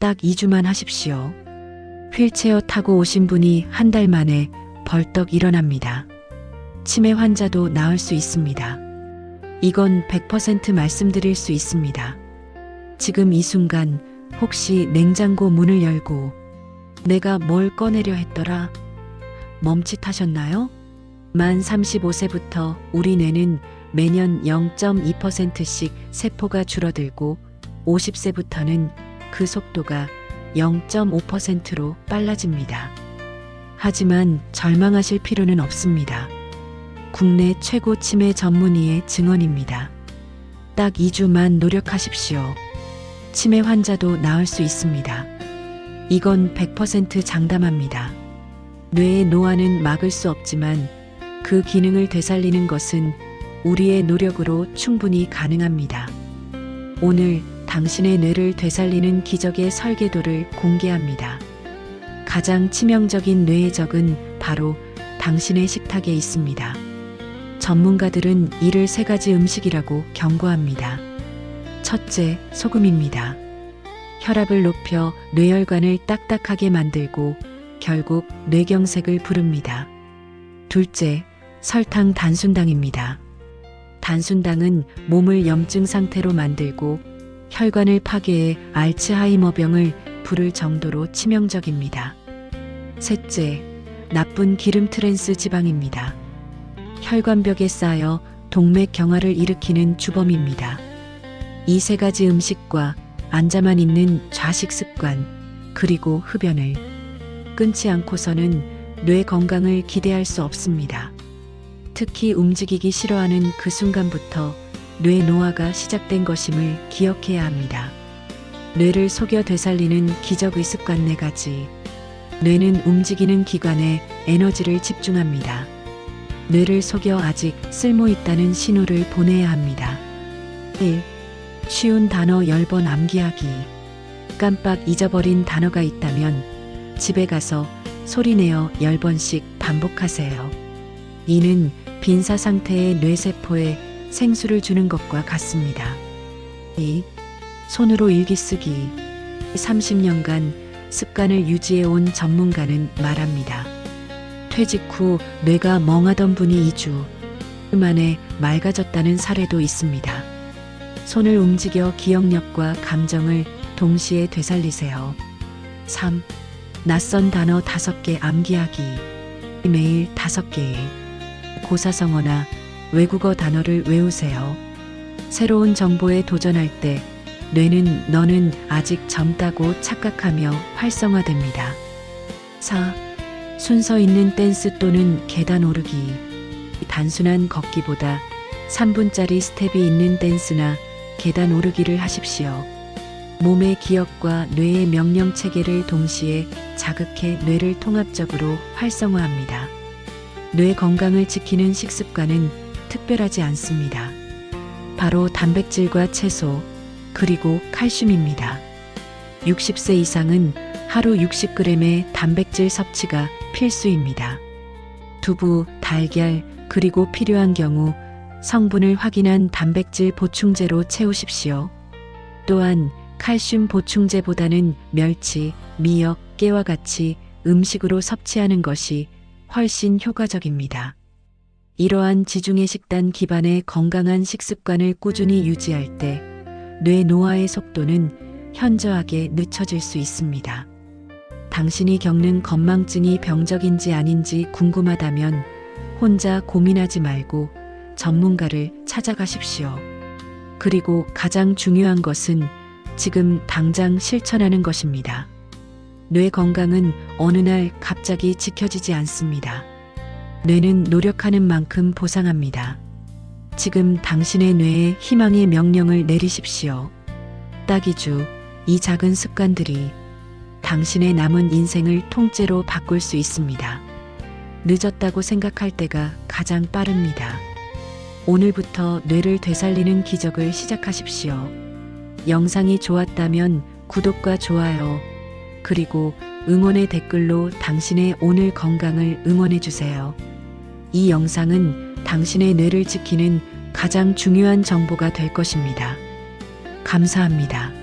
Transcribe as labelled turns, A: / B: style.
A: 딱 2주만 하십시오. 휠체어 타고 오신 분이 한 달 만에 벌떡 일어납니다. 치매 환자도 나을 수 있습니다. 이건 100% 말씀드릴 수 있습니다. 지금 이 순간 혹시 냉장고 문을 열고 내가 뭘 꺼내려 했더라? 멈칫하셨나요? 만 35세부터 우리 뇌는 매년 0.2%씩 세포가 줄어들고 50세부터는 그 속도가 0.5%로 빨라집니다. 하지만 절망하실 필요는 없습니다. 국내 최고 치매 전문의의 증언입니다. 딱 2주만 노력하십시오. 치매 환자도 나을 수 있습니다. 이건 100% 장담합니다. 뇌의 노화는 막을 수 없지만 그 기능을 되살리는 것은 우리의 노력으로 충분히 가능합니다. 오늘 당신의 뇌를 되살리는 기적의 설계도를 공개합니다. 가장 치명적인 뇌의 적은 바로 당신의 식탁에 있습니다. 전문가들은 이를 세 가지 음식이라고 경고합니다. 첫째, 소금입니다. 혈압을 높여 뇌혈관을 딱딱하게 만들고 결국 뇌경색을 부릅니다. 둘째, 설탕 단순당입니다. 단순당은 몸을 염증 상태로 만들고 혈관을 파괴해 알츠하이머병을 부를 정도로 치명적입니다. 셋째, 나쁜 기름 트랜스 지방입니다. 혈관벽에 쌓여 동맥 경화를 일으키는 주범입니다. 이 세 가지 음식과 앉아만 있는 좌식 습관, 그리고 흡연을 끊지 않고서는 뇌 건강을 기대할 수 없습니다. 특히 움직이기 싫어하는 그 순간부터 뇌 노화가 시작된 것임을 기억해야 합니다. 뇌를 속여 되살리는 기적의 습관 네 가지. 뇌는 움직이는 기관에 에너지를 집중합니다. 뇌를 속여 아직 쓸모 있다는 신호를 보내야 합니다. 1. 쉬운 단어 10번 암기하기. 깜빡 잊어버린 단어가 있다면 집에 가서 소리내어 10번씩 반복하세요. 이는 빈사 상태의 뇌세포에 생수를 주는 것과 같습니다. 2. 손으로 일기 쓰기. 30년간 습관을 유지해 온 전문가는 말합니다. 퇴직 후 뇌가 멍하던 분이 2주 만에 맑아졌다는 사례도 있습니다. 손을 움직여 기억력과 감정을 동시에 되살리세요. 3. 낯선 단어 5개 암기하기. 매일 5개의 고사성어나 외국어 단어를 외우세요. 새로운 정보에 도전할 때 뇌는 너는 아직 젊다고 착각하며 활성화됩니다. 4. 순서 있는 댄스 또는 계단 오르기. 단순한 걷기보다 3분짜리 스텝이 있는 댄스나 계단 오르기를 하십시오. 몸의 기억과 뇌의 명령 체계를 동시에 자극해 뇌를 통합적으로 활성화합니다. 뇌 건강을 지키는 식습관은 특별하지 않습니다. 바로 단백질과 채소, 그리고 칼슘입니다. 60세 이상은 하루 60g의 단백질 섭취가 필수입니다. 두부, 달걀, 그리고 필요한 경우 성분을 확인한 단백질 보충제로 채우십시오. 또한 칼슘 보충제보다는 멸치, 미역, 깨와 같이 음식으로 섭취하는 것이 훨씬 효과적입니다. 이러한 지중해 식단 기반의 건강한 식습관을 꾸준히 유지할 때 뇌 노화의 속도는 현저하게 늦춰질 수 있습니다. 당신이 겪는 건망증이 병적인지 아닌지 궁금하다면 혼자 고민하지 말고 전문가를 찾아가십시오. 그리고 가장 중요한 것은 지금 당장 실천하는 것입니다. 뇌 건강은 어느 날 갑자기 지켜지지 않습니다. 뇌는 노력하는 만큼 보상합니다. 지금 당신의 뇌에 희망의 명령을 내리십시오. 딱이주, 이 작은 습관들이 당신의 남은 인생을 통째로 바꿀 수 있습니다. 늦었다고 생각할 때가 가장 빠릅니다. 오늘부터 뇌를 되살리는 기적을 시작하십시오. 영상이 좋았다면 구독과 좋아요, 그리고 응원의 댓글로 당신의 오늘 건강을 응원해 주세요. 이 영상은 당신의 뇌를 지키는 가장 중요한 정보가 될 것입니다. 감사합니다.